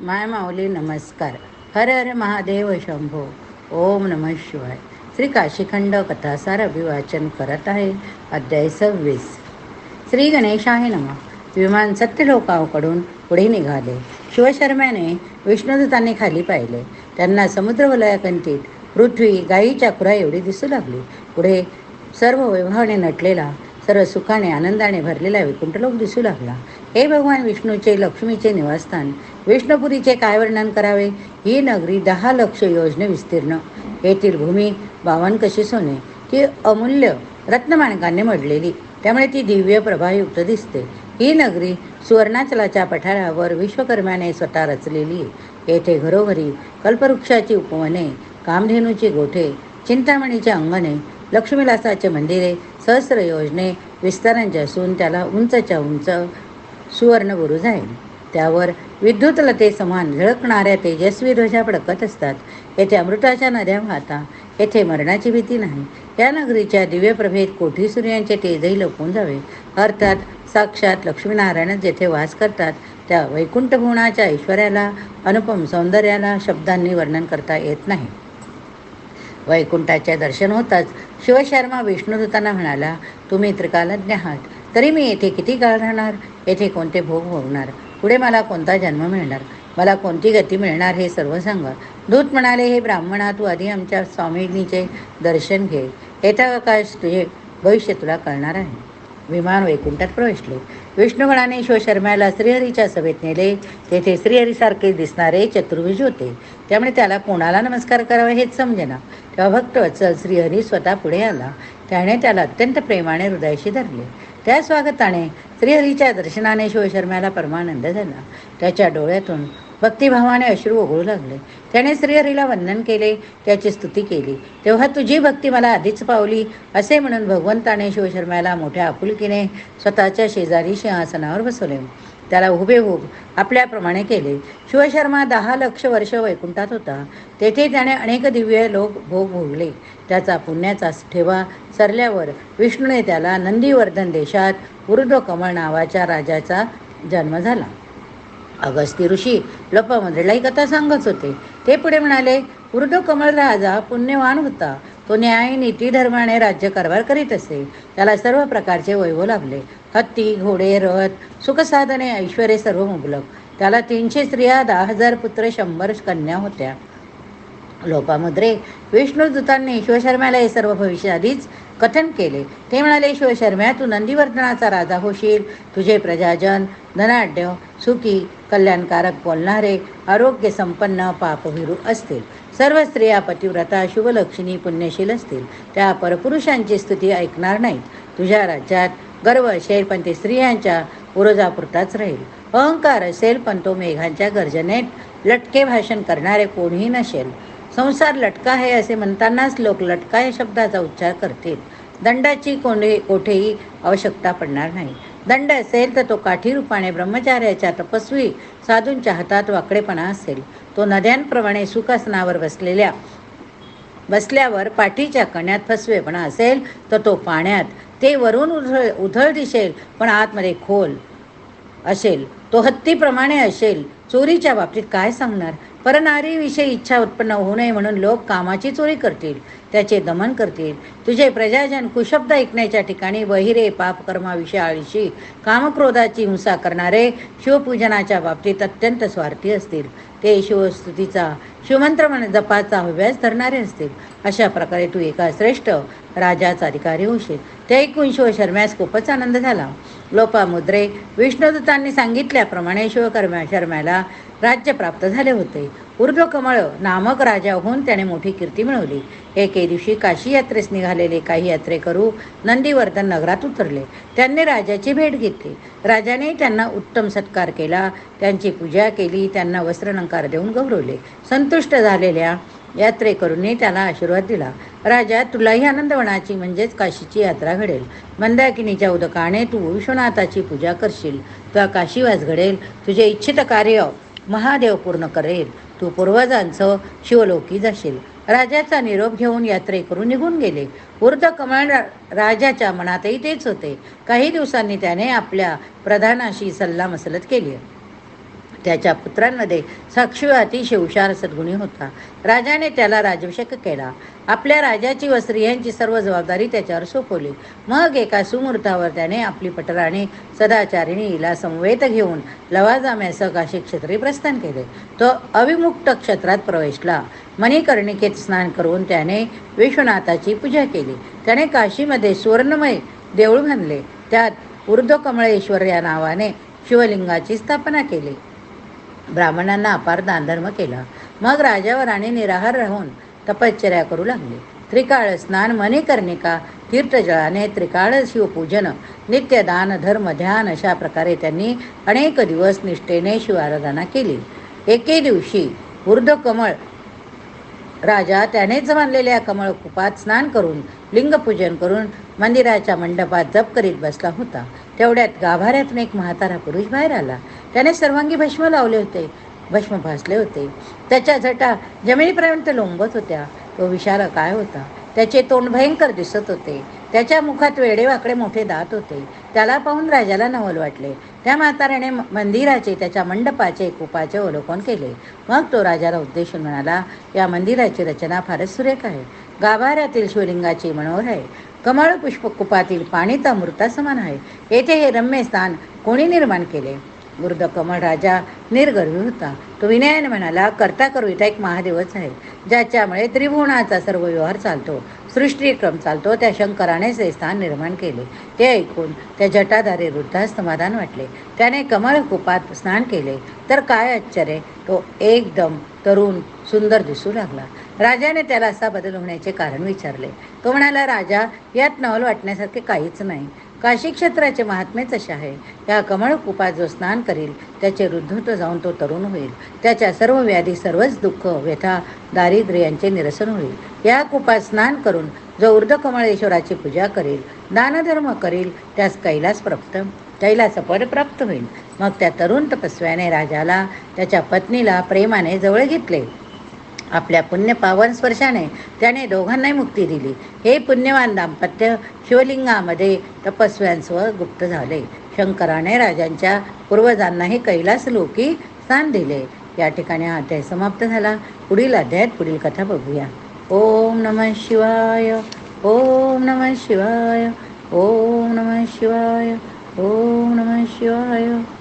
माय माऊली नमस्कार. हर हर महादेव शंभो. ओम नम शिवाय. श्री काशीखंड कथासार अभिवाचन करत आहे अध्याय सव्वीस. श्री गणेशाय नम. विमान सत्यलोकाकडून पुढे निघाले. शिवशर्म्याने विष्णुदूतांनी खाली पाहिले. त्यांना समुद्रवलयाकंतीत पृथ्वी गायीच्या खुरा एवढी दिसू लागली. पुढे सर्व वैभवाने नटलेला तर सुखाने आनंदाने भरलेला वैकुंठलोक दिसू लागला. हे भगवान विष्णूचे लक्ष्मीचे निवासस्थान. विष्णुपुरीचे काय वर्णन करावे? ही नगरी दहा लक्ष योजने विस्तीर्ण. येथील भूमी बावन कशी सोने? ती अमूल्य रत्नमाणकांनी मडलेली. त्यामुळे ती दिव्य प्रभायुक्त दिसते. ही नगरी सुवर्णाचलाच्या पठारावर विश्वकर्म्याने स्वतः रचलेली येथे घरोघरी कल्पवृक्षाची उपवने कामधेनूची गोठे चिंतामणीचे अंगणे लक्ष्मीलासाचे मंदिरे सहस्र योजने विस्तारांचे असून त्याला उंचच्या उंच सुवर्णबुरुज आहे त्यावर विद्युतलते समान झळकणाऱ्या तेजस्वी ध्वजा फडकत असतात. येथे अमृताच्या नद्या वाहता येथे मरणाची भीती नाही. या नगरीच्या दिव्यप्रभेत कोठी सूर्यांचे तेजही लपून जावे. अर्थात साक्षात लक्ष्मीनारायणच जेथे वास करतात त्या वैकुंठभुवनाच्या ऐश्वर्याला अनुपम सौंदर्याला शब्दांनी वर्णन करता येत नाही. वैकुंठाचे दर्शन होताच शिवशर्मा विष्णुदूतांना म्हणाला तुम्ही त्रिकालज्ञ आहात तरी मी येथे किती काळ राहणार? येथे कोणते भोग भोगणार? पुढे मला कोणता जन्म मिळणार? मला कोणती गती मिळणार हे सर्व सांगा. दूत म्हणाले हे ब्राह्मणा तू आधी आमच्या स्वामींनीचे दर्शन घे. येता आकाश तुझे भविष्य तुला कळणार आहे? विमान वैकुंठात प्रवेशले. विष्णुगणाने शिवशर्म्याला श्रीहरीच्या सभेत नेले. तेथे श्रीहरीसारखे दिसणारे चतुर्भुज होते. त्यामुळे त्याला कोणाला नमस्कार करावा हेच समजेना. तेव्हा भक्तवत्सल श्रीहरी स्वतः पुढे आला. त्याने त्याला अत्यंत प्रेमाने हृदयाशी धरले. त्या स्वागताने श्रीहरीच्या दर्शनाने शिवशर्म्याला परमानंद झाला. त्याच्या डोळ्यातून भक्तिभावाने अश्रू ओघळू लागले. त्याने श्रीहरीला वंदन केले त्याची स्तुती केली. तेव्हा तुझी भक्ती मला आधीच पावली असे म्हणून भगवंताने शिवशर्म्याला मोठ्या आपुलकीने स्वतःच्या शेजारी सिंहासनावर बसवले. त्याला हुबेहूब आपल्याप्रमाणे केले. शिवशर्मा दहा लक्ष वर्ष वैकुंठात होता. तेथे त्याने अनेक दिव्य लोक भोग भोगले. त्याचा पुण्याचा ठेवा सरल्यावर विष्णूने त्याला नंदीवर्धन देशात वृद्धकमळ नावाच्या राजाचा जन्म झाला. अगस्ती ऋषी लोपामधला कथा सांगत होते. ते पुढे म्हणाले वृद्धकमळ राजा पुण्यवान होता. तो न्याय नीती धर्माने राज्यकारभार करीत असे. त्याला सर्व प्रकारचे वैभव लाभले. हत्ती घोडे रथ सुखसाधने ऐश्वर्य सर्व मुबलक. त्याला तीनशे स्त्रिया दहा हजार पुत्र शंभर कन्या होत्या. लोपामुद्रे. विष्णुदूतांनी शिवशर्म्याला हे सर्व भविष्य आधीच कथन केले. ते म्हणाले शिवशर्म्या तू नंदीवर्धनाचा राजा होशील. तुझे प्रजाजन धनाढ्य सुखी कल्याणकारक बोलणारे आरोग्य संपन्न पापभिरू असतील. सर्व स्त्रिया पतिव्रता शुभलक्षणी पुण्यशील असतील. त्या परपुरुषांची स्तुती ऐकणार नाहीत. तुझ्या राज्यात गर्व असेल पण ते स्त्रियांच्या पुरोजापुरताच राहील. अहंकार असेल पण तो मेघांच्या गर्जनेत लटके भाषण करणारे कोणीही नसेल. संसार लटका आहे असे म्हणतानाच लोक लटका या शब्दाचा उच्चार करतील. दंडाची कोणी कोठेही आवश्यकता पडणार नाही. दंड असेल तर तो काठी रूपाने ब्रह्मचार्याच्या तपस्वी साधूंच्या हातात वाकडेपणा असेल. तो नद्यांप्रमाणे सुखासनावर बसलेल्या बसल्यावर पाठीच्या कण्यात फसवेपणा असेल तर तो पाण्यात ते वरून उधळ उधळ दिसेल पण आतमध्ये खोल असेल. तो हत्तीप्रमाणे असेल. चोरीच्या बाबतीत काय सांगणार? परनारीविषयी इच्छा उत्पन्न होऊ नये म्हणून लोक कामाची चोरी करतील. त्याचे दमन करतील. तुझे प्रजाजन कुशब्द ऐकण्याच्या ठिकाणी बहिरे पापकर्माविषयी आळशी कामक्रोधाची हिंसा करणारे शिवपूजनाच्या बाबतीत अत्यंत स्वार्थी असतील. ते शिवस्तुतीचा शिवमंत्र म्हण जपाचा अभ्यास धरणारे असतील. अशा प्रकारे तू एका श्रेष्ठ राजाचा अधिकारी होशील. ते ऐकून शिवशर्म्यास खूपच आनंद झाला. लोपामुद्रे. विष्णुदूतांनी सांगितल्याप्रमाणे शिवकर्म्या राज्य प्राप्त झाले होते. ऊर्ध्वकमळ नामक राजा होऊन त्याने मोठी कीर्ती मिळवली. एके दिवशी काशी यात्रेस निघालेले काही यात्रेकरू नंदीवर्धन नगरात उतरले. त्यांनी राजाची भेट घेतली. राजाने त्यांना उत्तम सत्कार केला. त्यांची पूजा केली. त्यांना वस्त्रलंकार देऊन गौरवले. संतुष्ट झालेल्या यात्रेकरूंनी त्याला आशीर्वाद दिला. राजा तुलाही आनंदवनाची म्हणजेच काशीची यात्रा घडेल. मंदाकिनीच्या उदकाने तू विश्वनाथाची पूजा करशील. तुला काशीवास घडेल. तुझे इच्छित कार्य महादेव पूर्ण करेल. तू पूर्वजांचं शिवलोकी जाशील. राजाचा निरोप घेऊन यात्रेकरून निघून गेले. वृद्ध कमळ राजाच्या मनातही तेच होते. काही दिवसांनी त्याने आपल्या प्रधानाशी सल्लामसलत केली. त्याच्या पुत्रांमध्ये साक्षी अतिशय हुशार सद्गुणी होता. राजाने त्याला राजभिषेक केला. आपल्या राजाची व स्त्रियांची सर्व जबाबदारी त्याच्यावर सोपवली. मग एका सुमुहूर्तावर त्याने आपली पटराणी सदाचारिणीला समवेत घेऊन लवाजाम्यासह काशी क्षेत्री प्रस्थान केले. तो अविमुक्त क्षेत्रात प्रवेशला. मणिकर्णिकेत स्नान करून त्याने विश्वनाथाची पूजा केली. त्याने काशीमध्ये सुवर्णमय देऊळ बांधले. त्यात ऊर्ध्वकमळेश्वर या नावाने शिवलिंगाची स्थापना केली. ब्राह्मणांना अपार दानधर्म केला. मग राजावर आणि निराहार राहून तपश्चर्या करू लागले. त्रिकाळ स्नान मणिकर्णिका तीर्थजळाने त्रिकाळ शिवपूजन नित्य दान धर्म ध्यान अशा प्रकारे त्यांनी अनेक दिवस निष्ठेने शिवाराधना केली. एके दिवशी ऊर्ध्वकमळ राजा त्यानेच बांधलेल्या कमळ कुपात स्नान करून लिंगपूजन करून मंदिराच्या मंडपात जप करीत बसला होता. तेवढ्यात गाभाऱ्यातून एक म्हातारा पुरुष बाहेर आला. त्याने सर्वांगी भस्म लावले होते. भस्म भासले होते. त्याच्या झटा जमिनीपर्यंत लोंबत होत्या. तो विशाल काय होता? त्याचे तोंड भयंकर दिसत होते. त्याच्या मुखात वेडेवाकडे मोठे दात होते. त्याला पाहून राजाला नवल वाटले. त्या म्हाताऱ्याने म- मंदिराचे त्याच्या मंडपाचे कुपाचे अवलोकन केले. मग तो राजाला उद्देशून म्हणाला या मंदिराची रचना फारच सुरेख आहे. गाभाऱ्यातील शिवलिंगाची मनोहर आहे. कमळ पुष्पकुपातील पाणी तर मृतासमान आहे. येथे हे रम्य स्थान कोणी निर्माण केले? वृद्ध कमळ राजा निर्गर्वी होता. तो विनयाने म्हणाला करता करविता एक महादेवच आहे ज्याच्यामुळे त्रिभुवनाचा सर्व व्यवहार चालतो. सृष्टीक्रम चालतो त्या शंकरानेच हे स्थान निर्माण केले. ते ऐकून त्या जटाधारी वृद्धास समाधान वाटले. त्याने कमळ कुपात स्नान केले. तर काय आश्चर्य तो एकदम तरुण सुंदर दिसू लागला. राजाने त्याला असा बदल होण्याचे कारण विचारले. तो म्हणाला राजा यात नवल वाटण्यासारखे काहीच नाही. काशी क्षेत्राचे महात्मेच असे आहे. या कमळ कुपात जो स्नान करील त्याचे वृद्धत्व जाऊन तो तरुण होईल. त्याच्या सर्व व्याधी सर्वच दुःख व्यथा दारिद्र्य यांचे निरसन होईल. या कुपात स्नान करून जो ऊर्ध्व कमळेश्वराची पूजा करील दानधर्म करील त्यास कैलास प्राप्त कैलास पद प्राप्त होईल. मग त्या तरुण तपस्व्याने राजाला त्याच्या पत्नीला प्रेमाने जवळ घेतले. आपल्या पुण्य पावन स्पर्शाने त्याने दोघांनाही मुक्ती दिली. हे पुण्यवान दाम्पत्य शिवलिंगामध्ये तपस्व्यांसह गुप्त झाले. शंकराने राजांच्या पूर्वजांनाही कैलास लोकी स्थान दिले. या ठिकाणी हा अध्याय समाप्त झाला. पुढील अध्यायात पुढील कथा बघूया. ओम नमः शिवाय ओम नमः शिवाय ओम नमः शिवाय ओम नमः शिवाय.